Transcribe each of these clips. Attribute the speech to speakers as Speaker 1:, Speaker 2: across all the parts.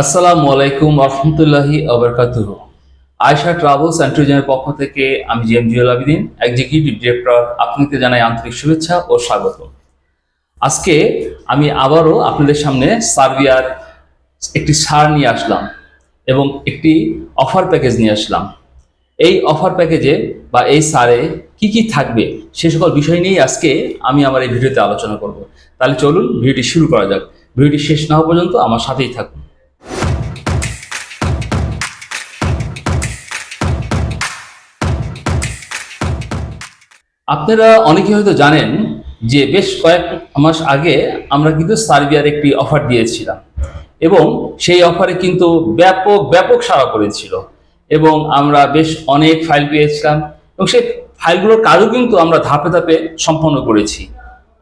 Speaker 1: আসসালামু আলাইকুম রহমতুল্লাহি আবরকাতুহ। আয়শা ট্রাভেলস অ্যান্ড ট্যুরিজমের পক্ষ থেকে আমি G M Ziul Abidin executive director আপনাকে জানাই আন্তরিক শুভেচ্ছা ও স্বাগত। আজকে আমি আবারও আপনাদের সামনে সার্বিয়ার একটি সার নিয়ে আসলাম এবং একটি অফার প্যাকেজ নিয়ে আসলাম। এই অফার প্যাকেজে বা এই সারে কি কি থাকবে সে সকল বিষয় নিয়েই আজকে আমি আমার এই ভিডিওতে আলোচনা করব। তাহলে চলুন ভিডিওটি শুরু করা যাক। ভিডিওটি শেষ না হওয়া পর্যন্ত আমার সাথেই থাকুন। আপনারা অনেকে হয়তো জানেন যে বেশ কয়েক মাস আগে আমরা কিন্তু সার্বিয়ার একটি অফার দিয়েছিলাম। এবং সেই অফারে কিন্তু ব্যাপক ব্যাপক সাড়া পড়েছিল। এবং আমরা বেশ অনেক ফাইল পেয়েছিলাম। এবং সেই ফাইলগুলোর কাজও কিন্তু আমরা ধাপে ধাপে সম্পন্ন করেছি।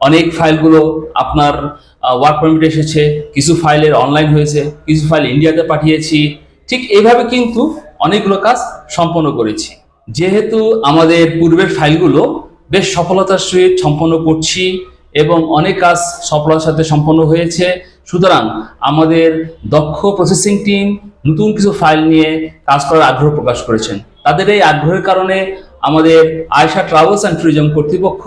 Speaker 1: অনেক ফাইলগুলো আপনার ওয়ার্ক পারমিট এসেছে, কিছু ফাইলের অনলাইন হয়েছে, কিছু ফাইল ইন্ডিয়াতে পাঠিয়েছি। ঠিক এইভাবে কিন্তু অনেকগুলো কাজ সম্পন্ন করেছি। যেহেতু আমাদের পূর্বের ফাইলগুলো বেশ সফলতার সহিত সম্পন্ন করছি এবং অনেক কাজ সফলতার সাথে সম্পন্ন হয়েছে। সুতরাং আমাদের দক্ষ প্রসেসিং টিম নতুন কিছু ফাইল নিয়ে কাজ করার আগ্রহ প্রকাশ করেছেন। তাদের এই আগ্রহের কারণে আমাদের আয়সা ট্রাভেলস অ্যান্ড ট্যুরিজম কর্তৃপক্ষ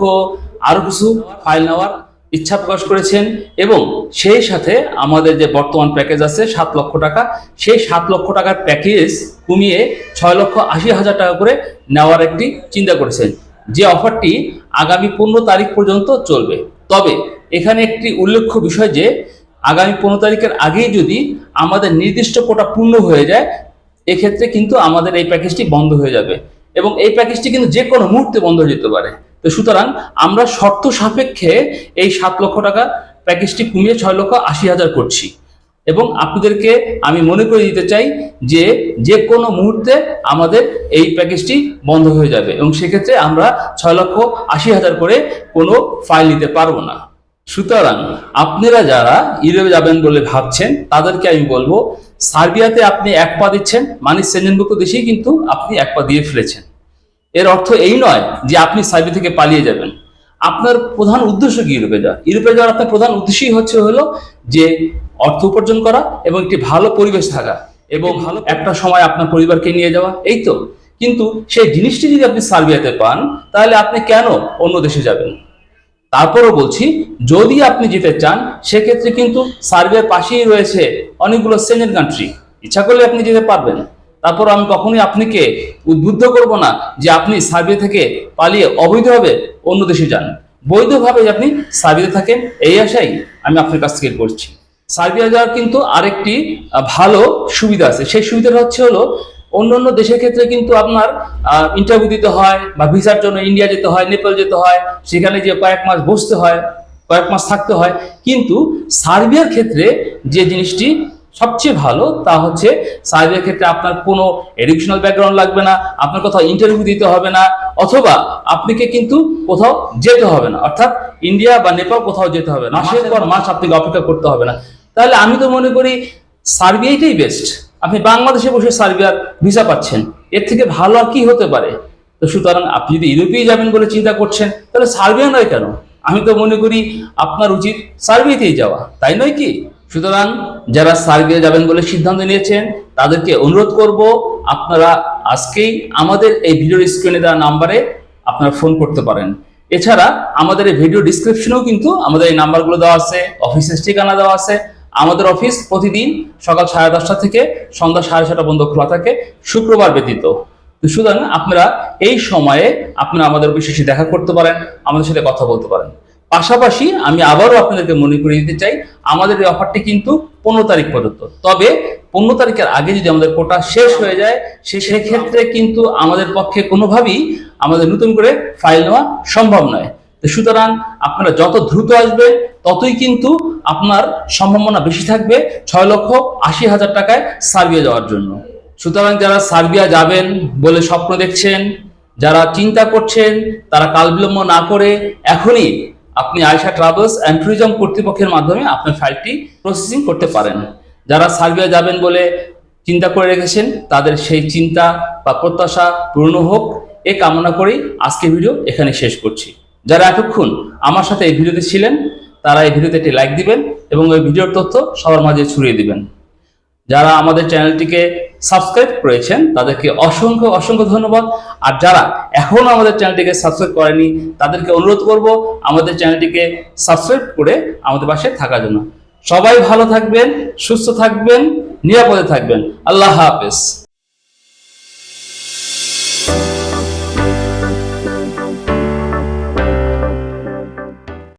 Speaker 1: আরও কিছু ফাইল নেওয়ার ইচ্ছা প্রকাশ করেছেন এবং সেই সাথে আমাদের যে বর্তমান প্যাকেজ আছে সাত লক্ষ টাকা, সেই সাত লক্ষ টাকার প্যাকেজ কমিয়ে ছয় লক্ষ আশি হাজার টাকা করে নেওয়ার একটি চিন্তা করেছেন। যে অফারটি আগামী পনেরো তারিখ পর্যন্ত চলবে। তবে এখানে একটি উল্লেখ্য বিষয় যে, আগামী পনেরো তারিখের আগেই যদি আমাদের নির্দিষ্ট কোটা পূর্ণ হয়ে যায়, এক্ষেত্রে কিন্তু আমাদের এই প্যাকেজটি বন্ধ হয়ে যাবে এবং এই প্যাকেজটি কিন্তু যে কোনো মুহূর্তে বন্ধ হয়ে যেতে পারে। তো সুতরাং আমরা শর্ত সাপেক্ষে এই সাত লক্ষ টাকা প্যাকেজটি কমিয়ে ছয় লক্ষ আশি হাজার করছি। এবং আপনাদেরকে আমি মনে করে দিতে চাই যে যে কোনো মুহূর্তে আমাদের এই প্যাকেজটি বন্ধ হয়ে যাবে এবং সেক্ষেত্রে আমরা ছয় লক্ষ আশি হাজার করে কোনো ফাইল নিতে পারব না। সুতরাং আপনারা যারা ইউরোপে যাবেন বলে ভাবছেন, তাদেরকে আমি বলব, সার্বিয়াতে আপনি এক পা দিচ্ছেন মানে সেঞ্জনভুক্ত দেশেই কিন্তু আপনি এক পা দিয়ে ফেলেছেন। এর অর্থ এই নয় যে আপনি সার্বিয়া থেকে পালিয়ে যাবেন। আপনার প্রধান উদ্দেশ্য কি ইউরোপে যাওয়া? ইউরোপে যাওয়ার আপনার প্রধান উদ্দেশ্যই হচ্ছে হলো যে অর্থ উপার্জন করা এবং একটি ভালো পরিবেশ থাকা এবং ভালো একটা সময় আপনার পরিবারকে নিয়ে যাওয়া এই তো। কিন্তু সেই জিনিসটি যদি আপনি সার্বিয়াতে পান তাহলে আপনি কেন অন্য দেশে যাবেন? তারপরও বলছি যদি আপনি যেতে চান সেক্ষেত্রে কিন্তু সার্বিয়ার পাশেই রয়েছে অনেকগুলো সেঞ্জেন কান্ট্রি ইচ্ছা করলে আপনি যেতে পারবেন। তারপর আমি কখনোই আপনাকে উদ্বুদ্ধ করব না যে আপনি সার্বিয়া থেকে পালিয়ে অবৈধভাবে অন্য দেশে যান। বৈধভাবে আপনি সার্বিয়াতে থাকেন এই আশাই আমি আপনার কাছ থেকে করছি। সার্বিয়া যাওয়ার কিন্তু আরেকটি ভালো সুবিধা আছে। সেই সুবিধাটা হচ্ছে হলো অন্য অন্য দেশের ক্ষেত্রে কিন্তু আপনার ইন্টারভিউ দিতে হয় বা ভিসার জন্য ইন্ডিয়া যেতে হয় নেপাল যেতে হয়, সেখানে যে কয়েক মাস বসতে হয়, কয়েক মাস থাকতে হয়। কিন্তু সার্বিয়ার ক্ষেত্রে যে জিনিসটি সবচেয়ে ভালো তা হচ্ছে সার্বিয়ার ক্ষেত্রে আপনার কোনো এডুকেশনাল ব্যাকগ্রাউন্ড লাগবে না, আপনার কোথাও ইন্টারভিউ দিতে হবে না, অথবা আপনাকে কিন্তু কোথাও যেতে হবে না। অর্থাৎ ইন্ডিয়া বা নেপাল কোথাও যেতে হবে না। মাসের পর মাস আপনাকে অপেক্ষা করতে হবে না। তাহলে আমি তো মনে করি সার্বিয়াটাই বেস্ট আপনি বাংলাদেশে বসে সার্বিয়ার ভিসা পাচ্ছেন, এর থেকে ভালো আর কি হতে পারে? তো সুতরাং আপনি যদি ইউরোপেই যাবেন বলে চিন্তা করছেন, তাহলে সার্বিয়া নয় কেন? আমি তো মনে করি আপনার উচিত সার্বিয়াতেই যাওয়া, তাই নয় কি? সুতরাং যারা সার্বিয়া যাবেন বলে সিদ্ধান্ত নিয়েছেন, তাদেরকে অনুরোধ করব, আপনারা আজকেই আমাদের এই ভিডিওর স্ক্রিনে দেওয়া নাম্বারে আপনারা ফোন করতে পারেন। এছাড়া আমাদের এই ভিডিও ডিসক্রিপশনেও কিন্তু আমাদের এই নাম্বারগুলো দেওয়া আছে অফিসের ঠিকানা দেওয়া আছে। আমাদের অফিস প্রতিদিন সকাল সাড়ে দশটা থেকে সন্ধ্যা সাড়ে ছটা পর্যন্ত খোলা থাকে, শুক্রবার ব্যতীত। সুতরাং আপনারা এই সময়ে আপনারা আমাদের অফিসে দেখা করতে পারেন, আমাদের সাথে কথা বলতে পারেন। পাশাপাশি আমি আবারও আপনাদেরকে মনে করিয়ে দিতে চাই, আমাদের এই অফারটি কিন্তু পনেরো তারিখ পর্যন্ত। তবে পনেরো তারিখের আগে যদি আমাদের কোটা শেষ হয়ে যায়, সে সেক্ষেত্রে কিন্তু আমাদের পক্ষে কোনোভাবেই আমাদের নতুন করে ফাইল নেওয়া সম্ভব নয়। সুতরাং আপনারা যত দ্রুত আসবেন ততই কিন্তু আপনার সম্ভাবনা বেশি থাকবে ছয় লক্ষ আশি হাজার টাকায় সার্বিয়া যাওয়ার জন্য। সুতরাং যারা সার্বিয়া যাবেন বলে স্বপ্ন দেখছেন, যারা চিন্তা করছেন, তারা কাল বিলম্ব না করে এখনই আপনি আয়সা ট্রাভেলস অ্যান্ড ট্যুরিজম কর্তৃপক্ষের মাধ্যমে আপনার ফাইলটি প্রসেসিং করতে পারেন। যারা সার্বিয়া যাবেন বলে চিন্তা করে রেখেছেন, তাদের সেই চিন্তা বা প্রত্যাশা পূর্ণ হোক। এ কামনা করেই আজকে ভিডিও এখানে শেষ করছি। যারা এতক্ষণ আমার সাথে এই ভিডিওতে ছিলেন, তারা এই ভিডিওতে একটি লাইক দিবেন এবং এই ভিডিওর তথ্য সবার মাঝে ছড়িয়ে দিবেন। যারা আমাদের চ্যানেলটিকে সাবস্ক্রাইব করেছেন, তাদেরকে অসংখ্য অসংখ্য ধন্যবাদ। আর যারা এখনও আমাদের চ্যানেলটিকে সাবস্ক্রাইব করেনি, তাদেরকে অনুরোধ করব আমাদের চ্যানেলটিকে সাবস্ক্রাইব করে আমাদের পাশে থাকার জন্য। সবাই ভালো থাকবেন, সুস্থ থাকবেন, নিরাপদে থাকবেন। আল্লাহ হাফেজ।